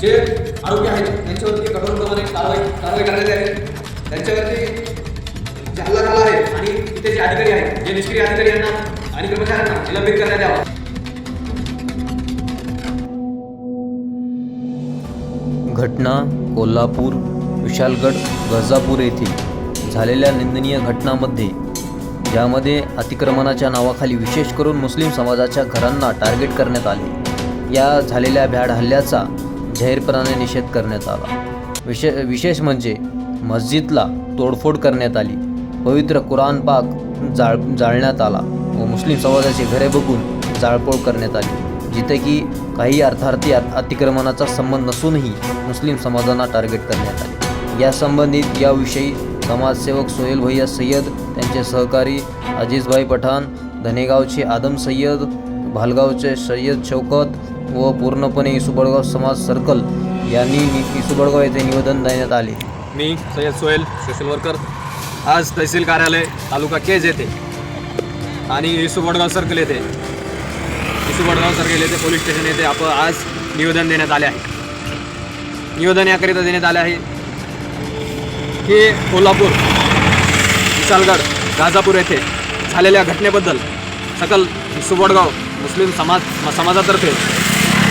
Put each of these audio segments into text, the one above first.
जे आरोपी आहेत त्यांच्यावरती कठोरप्रमाणे कारवाई कारवाई करण्यात यावी. त्यांच्यावरती जे हल्ला झाला आहे आणि तिथे जे अधिकारी आहेत जे निष्क्रिय अधिकारी यांना आणि कर्मचाऱ्यांना निलंबित करण्यात यावा. घटना कोल्हापूर विशालगड गजापूर येथील झालेल्या निंदनीय घटनामध्ये ज्यामध्ये अतिक्रमणाच्या नावाखाली विशेष करून मुस्लिम समाजाच्या घरांना टार्गेट करण्यात आले. या झालेल्या भ्याड हल्ल्याचा जाहीरपणाने निषेध करण्यात आला. विशे विशेष म्हणजे मस्जिदला तोडफोड करण्यात आली. पवित्र कुराण पाक जाळ जाळण्यात आला व मुस्लिम समाजाची घरे बघून जाळपोळ करण्यात आली. जिथे की काही अर्थार्थी अतिक्रमणाचा संबंध नसूनही मुस्लिम समाजांना टार्गेट करण्यात आले. या संबंधित याविषयी समाजसेवक सोहेल भैया सय्यद त्यांचे सहकारी अजीजभाई पठाण धनेगावचे आदम सय्यद भालगावचे सय्यद शौकत व पूर्णपणे इसुबळगाव समाज सर्कल यांनी नि- येथे निवेदन देण्यात आले. मी सय्यद सोहेल सोशल वर्कर आज तहसील कार्यालय तालुका केज येथे आणि इसू सर्कल येथे. इसू सर्कल येथे पोलीस स्टेशन येथे आपण आज निवेदन देण्यात आले आहे. निवेदन याकरिता देण्यात आले आहे की कोल्हापूर विशालगड गाजापूर येथे झालेल्या घटनेबद्दल सकल सुबडगाव मुस्लिम समाज समाजातर्फे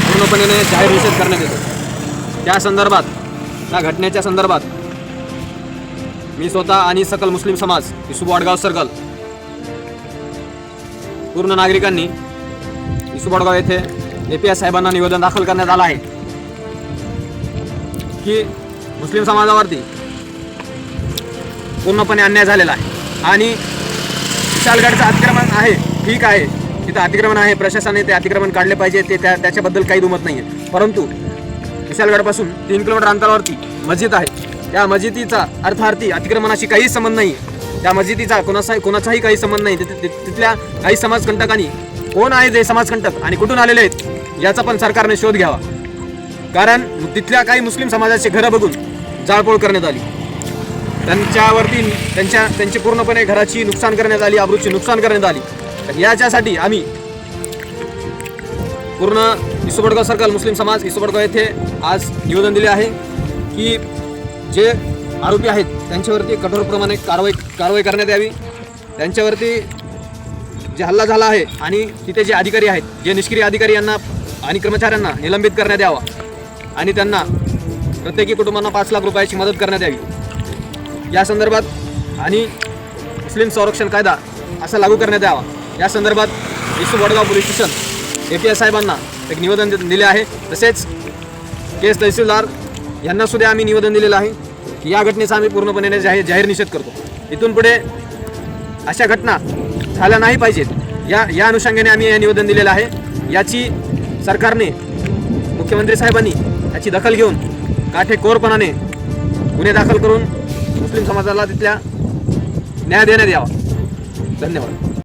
पूर्णपणे जाहीर निषेध करण्यात येतो. त्या संदर्भात त्या घटनेच्या संदर्भात मी स्वतः आणि सकल मुस्लिम समाज इसू वडगाव सर्कल पूर्ण नागरिकांनी इसू वडगाव येथे ए पी एस साहेबांना निवेदन दाखल करण्यात आलं आहे की मुस्लिम समाजावरती पूर्णपणे अन्याय झालेला आहे. आणि विशालगडचं अतिक्रमण आहे ठीक आहे. तिथं अतिक्रमण आहे प्रशासनाने ते अतिक्रमण काढले पाहिजे ते त्या त्याच्याबद्दल काही दुमत नाही आहे परंतु विशालगडपासून तीन किलोमीटर अंतरावरती मस्जिद आहे. त्या मस्जिदीचा अर्थार्थी अतिक्रमणाशी काही संबंध नाही त्या मस्जिदीचा कोणाचा कोणाचाही काही संबंध नाही. तिथल्या काही समाजकंटकांनी कोण आहे जे समाजकंटक आणि कुठून आलेले आहेत याचा पण सरकारने शोध घ्यावा. कारण तिथल्या काही मुस्लिम समाजाची घरं बघून जाळपोळ करण्यात आली. त्यांच्यावरती त्यांच्या त्यांची पूर्णपणे घराची नुकसान करण्यात आली आबरूची नुकसान करण्यात आली. तर याच्यासाठी आम्ही पूर्ण इसोबडगाव सर्कल मुस्लिम समाज इसोबडगाव येथे आज निवेदन दिले आहे की जे आरोपी आहेत त्यांच्यावरती कठोरप्रमाणे कारवाई कारवाई करण्यात यावी. त्यांच्यावरती जे हल्ला झाला आहे आणि तिथे जे अधिकारी आहेत जे निष्क्रिय अधिकारी यांना आणि कर्मचाऱ्यांना निलंबित करण्यात यावा आणि त्यांना प्रत्येकी कुटुंबांना पाच लाख रुपयाची मदत करण्यात यावी. या संदर्भात आणि मुस्लिम संरक्षण कायदा असा लागू करण्यात यावा. या संदर्भात Isu Vadgaon police station A P S साहेबांना एक निवेदन दि- दिले आहे. तसेच केस तहसीलदार यांना सुद्धा आम्ही निवेदन दिलेलं आहे की या घटनेचा आम्ही पूर्णपणे जाहीर जाहीर निषेध करतो. इथून पुढे अशा घटना झाल्या नाही पाहिजेत. या या अनुषंगाने आम्ही हे निवेदन दिलेलं आहे. याची सरकारने मुख्यमंत्री साहेबांनी याची दखल घेऊन काठेकोरपणाने गुन्हे दाखल करून मुस्लिम समाजाला तिथल्या न्याय देण्यात यावा. धन्यवाद.